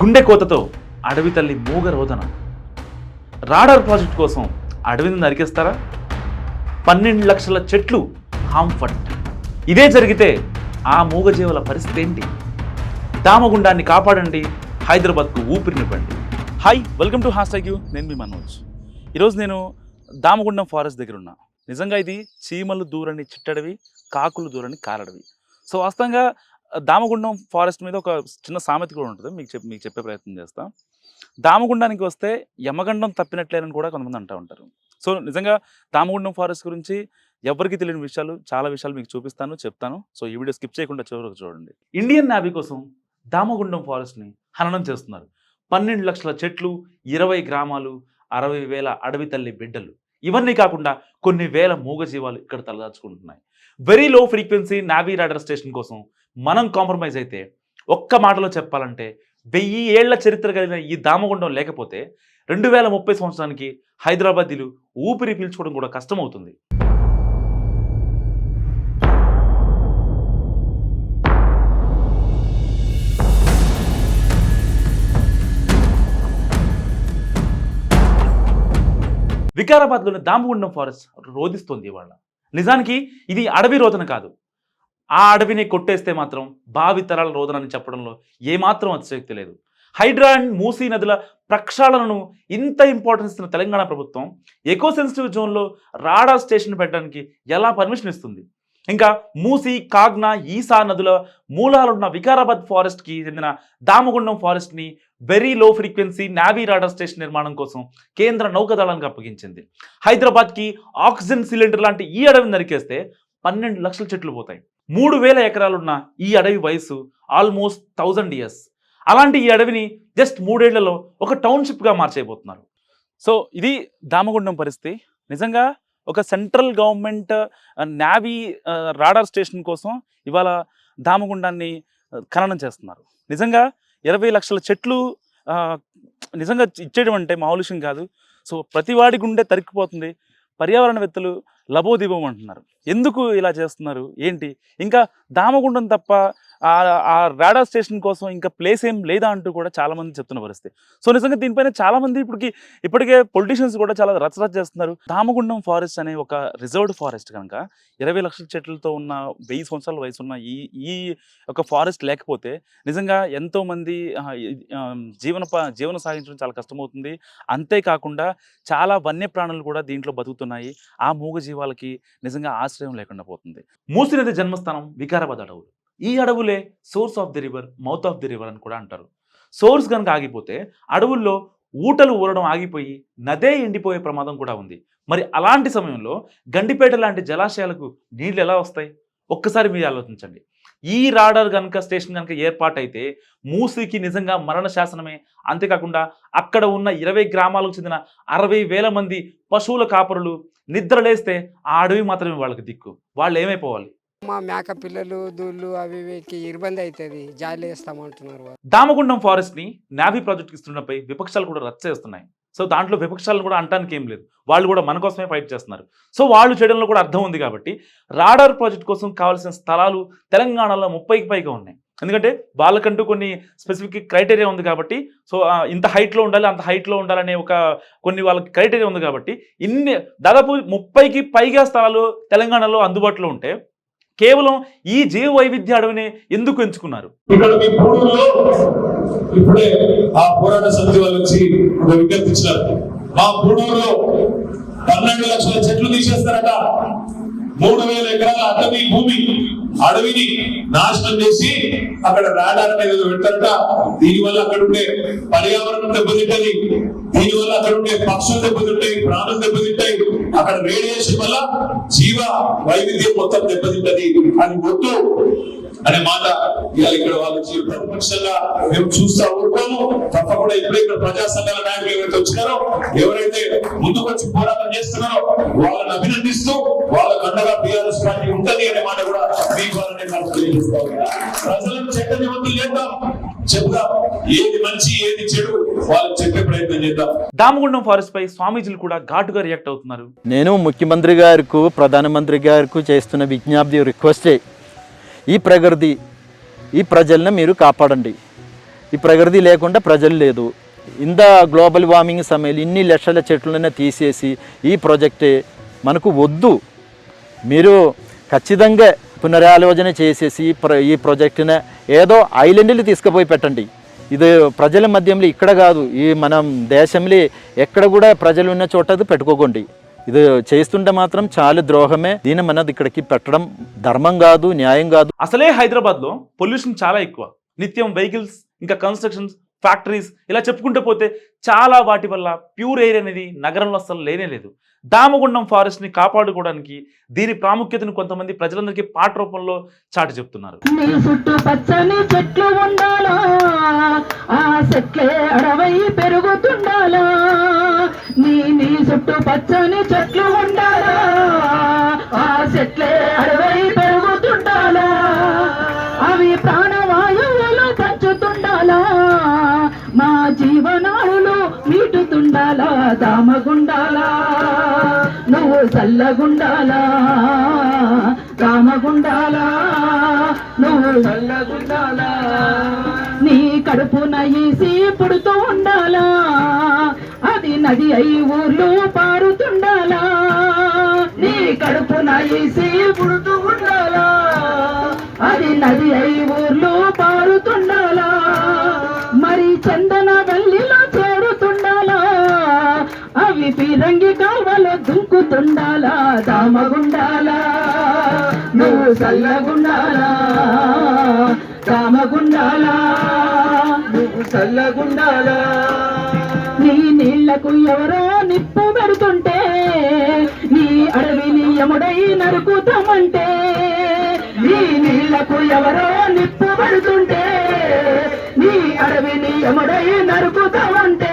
గుండె కోతతో అడవి తల్లి మూగ రోదన. రాడార్ ప్రాజెక్ట్ కోసం అడవిని నరికేస్తారా? పన్నెండు లక్షల చెట్లు హాంఫట్ ఇదే జరిగితే ఆ మూగజీవుల పరిస్థితి ఏంటి? దామగుండాన్ని కాపాడండి హైదరాబాద్కు ఊపిరినివ్వండి హాయ్ వెల్కమ్ టు హాస్ యూ. నేను మీ మనోజ్. ఈరోజు నేను దామగుండం ఫారెస్ట్ దగ్గర ఉన్నా నిజంగా ఇది చీమలు దూరని చిట్టడవి కాకులు దూరని కారడవి సో వాస్తవంగా దామగుండం ఫారెస్ట్ మీద ఒక చిన్న సామెత కూడా ఉంటుంది. మీకు చెప్పి మీకు చెప్పే ప్రయత్నం చేస్తాం. దామగుండానికి వస్తే యమగండం తప్పినట్లేనని కూడా కొంతమంది అంటూ ఉంటారు. సో నిజంగా దామగుండం ఫారెస్ట్ గురించి ఎవరికి తెలియని విషయాలు చాలా విషయాలు మీకు చూపిస్తాను చెప్తాను. సో ఈ వీడియో స్కిప్ చేయకుండా చివరికి చూడండి. ఇండియన్ నావీ కోసం దామగుండం ఫారెస్ట్ని హననం చేస్తున్నారు. పన్నెండు లక్షల చెట్లు ఇరవై గ్రామాలు అరవై వేల అడవి తల్లి బిడ్డలు. ఇవన్నీ కాకుండా కొన్ని వేల మూగజీవాలు ఇక్కడ తలదాచుకుంటున్నాయి. Very low frequency navy radar station కోసం మనం కాంప్రమైజ్ అయితే ఒక్క మాటలో చెప్పాలంటే వెయ్యి ఏళ్ళ చరిత్ర కలిగిన ఈ దామగుండం లేకపోతే రెండు వేల ముప్పై సంవత్సరానికి హైదరాబాదీలు ఊపిరి పీల్చుకోవడం కూడా కష్టమవుతుంది. వికారాబాద్లోని దామగుండం ఫారెస్ట్ రోధిస్తోంది ఇవాళ. నిజానికి ఇది అడవి రోదన కాదు. ఆ అడవిని కొట్టేస్తే మాత్రం భావితరాల రోదన చెప్పడంలో ఏమాత్రం అతిశక్తి లేదు. హైడ్రా అండ్ మూసీ నదుల ప్రక్షాళనను ఇంత ఇంపార్టెన్స్ ఇస్తున్న తెలంగాణ ప్రభుత్వం ఎకో సెన్సిటివ్ జోన్లో రాడార్ స్టేషన్ పెట్టడానికి ఎలా పర్మిషన్ ఇస్తుంది? ఇంకా మూసీ కాగ్నా ఈసా నదుల మూలాలున్న వికారాబాద్ ఫారెస్ట్కి చెందిన Damagundam ఫారెస్ట్ని very low frequency navy radar station నిర్మాణం కోసం కేంద్ర నౌకదళానికి అప్పగించింది. హైదరాబాద్కి ఆక్సిజన్ సిలిండర్ లాంటి ఈ అడవిని నరికేస్తే పన్నెండు లక్షల చెట్లు పోతాయి. మూడు వేల ఎకరాలున్న ఈ అడవి వయసు ఆల్మోస్ట్ థౌజండ్ ఇయర్స్ అలాంటి ఈ అడవిని జస్ట్ మూడేళ్ళలో ఒక టౌన్షిప్గా మార్చేయబోతున్నారు. సో ఇది దామగుండం పరిస్థితి. నిజంగా ఒక central government navy radar station కోసం ఇవాళ దామగుండాన్ని ఖననం చేస్తున్నారు. నిజంగా ఇరవై లక్షల చెట్లు నిజంగా ఇచ్చేయడం అంటే మామూలు కాదు. సో ప్రతి వాడి గుండె తరికిపోతుంది పర్యావరణవేత్తలు లబోదిబం అంటున్నారు. ఎందుకు ఇలా చేస్తున్నారు? ఏంటి? ఇంకా దామగుండం తప్ప ఆ ఆ రాడార్ స్టేషన్ కోసం ఇంకా ప్లేస్ ఏం లేదా అంటూ కూడా చాలామంది చెప్తున్న పరిస్థితి. సో నిజంగా దీనిపైన చాలామంది ఇప్పటికి ఇప్పటికే పొలిటీషియన్స్ కూడా చాలా రచరచ చేస్తున్నారు. రామగుండం ఫారెస్ట్ అనే ఒక రిజర్వ్డ్ ఫారెస్ట్ కనుక ఇరవై లక్షల చెట్లతో ఉన్న వెయ్యి సంవత్సరాల వయసు ఉన్న ఈ ఈ ఒక ఫారెస్ట్ లేకపోతే నిజంగా ఎంతోమంది జీవన ప- జీవనం సాగించడం చాలా కష్టమవుతుంది. అంతేకాకుండా చాలా వన్యప్రాణులు కూడా దీంట్లో బతుకుతున్నాయి. ఆ మూగ జీవాలకి నిజంగా ఆశ్రయం లేకుండా పోతుంది. మూసినది జన్మస్థానం వికారాబాద్ అడవులు. ఈ అడవులే source of the river mouth of the river అని కూడా అంటారు. సోర్స్ కనుక ఆగిపోతే అడవుల్లో ఊటలు ఊరడం ఆగిపోయి నదే ఎండిపోయే ప్రమాదం కూడా ఉంది. మరి అలాంటి సమయంలో గండిపేట లాంటి జలాశయాలకు నీళ్ళు ఎలా వస్తాయి? ఒక్కసారి మీరు ఆలోచించండి. ఈ రాడర్ కనుక స్టేషన్ కనుక ఏర్పాటైతే మూసీకి నిజంగా మరణ శాసనమే. అంతేకాకుండా అక్కడ ఉన్న ఇరవై గ్రామాలకు చెందిన అరవై వేల మంది పశువుల కాపరులు నిద్రలేస్తే ఆ అడవి మాత్రమే వాళ్ళకి దిక్కు. వాళ్ళు ఏమైపోవాలి మా మేక పిల్లలు దూళ్ళు అవి వీటికి ఇబ్బంది అవుతుంది జాలి వేస్తామంటున్నారు దామగుండం ఫారెస్ట్ని నావీ ప్రాజెక్ట్ ఇస్తున్నపై విపక్షాలు కూడా రచ్చ చేస్తున్నాయి. సో దాంట్లో విపక్షాలను కూడా అంటానికి ఏం లేదు. వాళ్ళు కూడా మన కోసమే ఫైట్ చేస్తున్నారు. సో వాళ్ళు చేయడంలో కూడా అర్థం ఉంది కాబట్టి రాడార్ ప్రాజెక్ట్ కోసం కావాల్సిన స్థలాలు తెలంగాణలో ముప్పైకి పైగా ఉన్నాయి. ఎందుకంటే వాళ్ళకంటూ కొన్ని స్పెసిఫిక్ క్రైటీరియా ఉంది కాబట్టి సో ఇంత హైట్లో ఉండాలి అంత హైట్లో ఉండాలనే ఒక కొన్ని వాళ్ళకి క్రైటీరియా ఉంది కాబట్టి ఇన్ని దాదాపు ముప్పైకి పైగా స్థలాలు తెలంగాణలో అందుబాటులో ఉంటే కేవలం ఈ జీవ వైవిధ్య అడవిని ఎందుకు ఎంచుకున్నారు? ఇక్కడ మీ పూడూరులో ఇప్పుడే ఆ పోరాట సమితి వాళ్ళు వచ్చి ఒక విజ్ఞప్తి ఇచ్చినారు. మా పూడూరులో పన్నెండు లక్షల చెట్లు తీసేస్తారట. మూడు వేల ఎకరాల అటవీ భూమి అడవిని నాశనం చేసి అక్కడ రాడార్ అనేది ఏదో పెడతారట దీనివల్ల అక్కడ ఉండే పర్యావరణం దెబ్బతింటది. దీనివల్ల అక్కడ ఉండే పక్షులు దెబ్బతింటాయి ప్రాణులు దెబ్బతింటాయి. అక్కడ రేడియేషన్ వల్ల జీవ వైవిధ్యం మొత్తం దెబ్బతింటది అని వద్దు అనే మాట ఇవాళ ఇక్కడ వాళ్ళు వచ్చి ప్రతిపక్షంగా మేము చూస్తా ఉంటాము. తప్పకుండా ఇప్పుడే ఇక్కడ ప్రజా సంఘాల నాయకులు ఎవరైతే వచ్చినారో ఎవరైతే ముందుకు వచ్చి పోరాటం చేస్తున్నారో వాళ్ళని అభినందిస్తూ వాళ్ళకు అండగా బీఆర్ఎస్ పార్టీ ఉంటది అనే మాట కూడా మీ ద్వారానే నాకు తెలియజేస్తా. ప్రజలను చట్టనిబంధులు చేద్దాం. చెప్దాం ఏది మంచి ఏది చెడు వాళ్ళకి చెప్పే ప్రయత్నం చేద్దాం. దామగుండం ఫారెస్ట్ పై స్వామీజీలు కూడా ఘాటుగా రియాక్ట్ అవుతున్నారు. నేను ముఖ్యమంత్రి గారికి ప్రధానమంత్రి గారికి చేస్తున్న విజ్ఞప్తి రిక్వెస్టే ఈ ప్రగతి ఈ ప్రజల్ని మీరు కాపాడండి. ఈ ప్రకృతి లేకుండా ప్రజలు లేదు. ఇంత గ్లోబల్ వార్మింగ్ సమయంలో ఇన్ని లక్షల చెట్లనే తీసేసి ఈ ప్రాజెక్టే మనకు వద్దు. మీరు ఖచ్చితంగా పునరాలోచన చేసేసి ఈ ప్ర ఈ ప్రాజెక్టుని ఏదో ఐలాండ్లు తీసుకుపోయి పెట్టండి. ఇది ప్రజల మధ్యంలో ఇక్కడ కాదు. ఈ మనం దేశంలో ఎక్కడ కూడా ప్రజలు ఉన్న చోట అది పెట్టుకోకండి. ఇది చేస్తుంటే మాత్రం చాలా ద్రోహమే. దీని మనది ఇక్కడికి పెట్టడం ధర్మం కాదు న్యాయం కాదు. అసలే హైదరాబాద్లో పొల్యూషన్ చాలా ఎక్కువ. నిత్యం వెహికల్స్ ఇంకా కన్స్ట్రక్షన్స్ ఫ్యాక్టరీస్ ఇలా చెప్పుకుంటూ పోతే చాలా వాటి వల్ల ప్యూర్ ఎయిర్ అనేది నగరంలో అసలు లేనే లేదు. దామగుండం ఫారెస్ట్ని కాపాడుకోవడానికి దీని ప్రాముఖ్యతను కొంతమంది ప్రజలందరికీ పాట రూపంలో చాటి చెప్తున్నారు. నీ చుట్టూ పచ్చని చెట్లు ఉండాలా? ఆ చెట్లే పెరుగుతుండాలా? నీ నీ చుట్టూ పచ్చని చెట్లు ఉండాలా? ఆ చెట్లే పెరుగుతుండాలా? అవి ప్రాణవాయువులు పంచుతుండాలా? మా జీవనాలు నీటుతుండాలా? దామగుండాలా? నువ్వు చల్లగుండాలా? రామగుండాలా? నువ్వు చల్లగుండాలా? నీ కడుపున ఈసి పుడుతూ ఉండాలా? అది నది అయి ఊర్లో పారు కాల్వలో దుంకుతుండాలా దామగుండాలా నువ్వు చల్లగుండాలా? రామగుండాలా నువ్వు చల్లగుండాలా? నీ నీళ్ళకు ఎవరో నిప్పు పెడుతుంటే నీ అడవిని ఎముడై నరుకుతామంటే నీ నీళ్ళకు ఎవరో నిప్పు పెడుతుంటే నీ అడవిని ఎముడై నరుకుతామంటే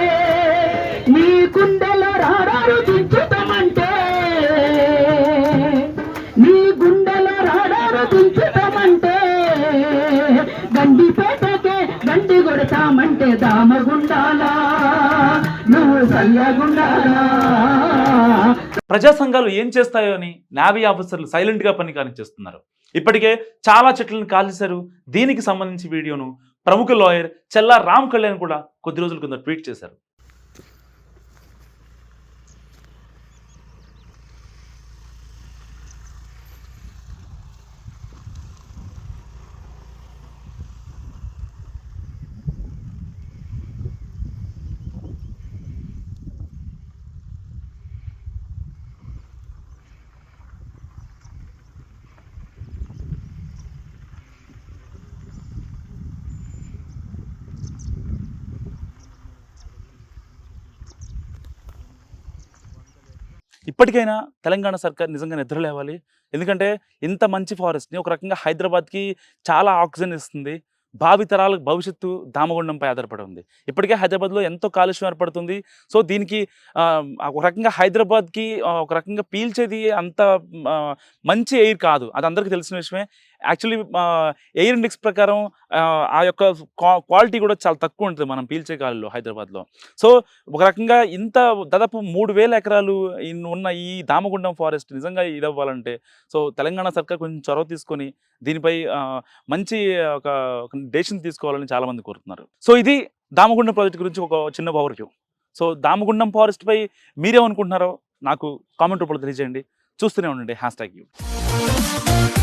దామగుండాలా నువ్వు చల్లగుండాలా ప్రజా సంఘాలు ఏం చేస్తాయో అని నావీ ఆఫీసర్లు సైలెంట్గా పని కానిచ్చేస్తున్నారు. ఇప్పటికే చాలా చెట్లను కాల్చేశారు. దీనికి సంబంధించి వీడియోను ప్రముఖ లాయర్ చెల్లా రామ్ కళ్యాణ్ కూడా కొద్ది రోజుల కింద ట్వీట్ చేశారు. ఇప్పటికైనా తెలంగాణ సర్కార్ నిజంగా నిద్ర లేవాలి. ఎందుకంటే ఇంత మంచి ఫారెస్ట్ని ఒక రకంగా హైదరాబాద్కి చాలా ఆక్సిజన్ ఇస్తుంది. భావితరాలకు భవిష్యత్తు దామగుండంపై ఆధారపడి ఉంది. ఇప్పటికే హైదరాబాద్లో ఎంతో కాలుష్యం ఏర్పడుతుంది. సో దీనికి ఒక రకంగా హైదరాబాద్కి ఒక రకంగా పీల్చేది అంత మంచి ఎయిర్ కాదు. అది అందరికీ తెలిసిన విషయమే. యాక్చువల్లీ ఎయిర్ ఇండెక్స్ ప్రకారం ఆ, యొక్క క్వాలిటీ కూడా చాలా తక్కువ ఉంటుంది మనం పీల్చే కాలంలో హైదరాబాద్లో. సో ఒక రకంగా ఇంత దాదాపు మూడు వేల ఎకరాలు ఉన్న ఈ దామగుండం ఫారెస్ట్ నిజంగా ఇది అవ్వాలంటే సో తెలంగాణ సర్కార్ కొంచెం చొరవ తీసుకొని దీనిపై మంచి ఒక డెసిషన్ తీసుకోవాలని చాలామంది కోరుతున్నారు. సో ఇది దామగుండం ప్రాజెక్ట్ గురించి ఒక చిన్న ఓవర్వ్యూ. సో దామగుండం ఫారెస్ట్ పై మీరేమనుకుంటున్నారో నాకు కామెంట్ రూపంలో తెలియజేయండి. చూస్తూనే ఉండండి హ్యాష్ ట్యాగ్ యూ.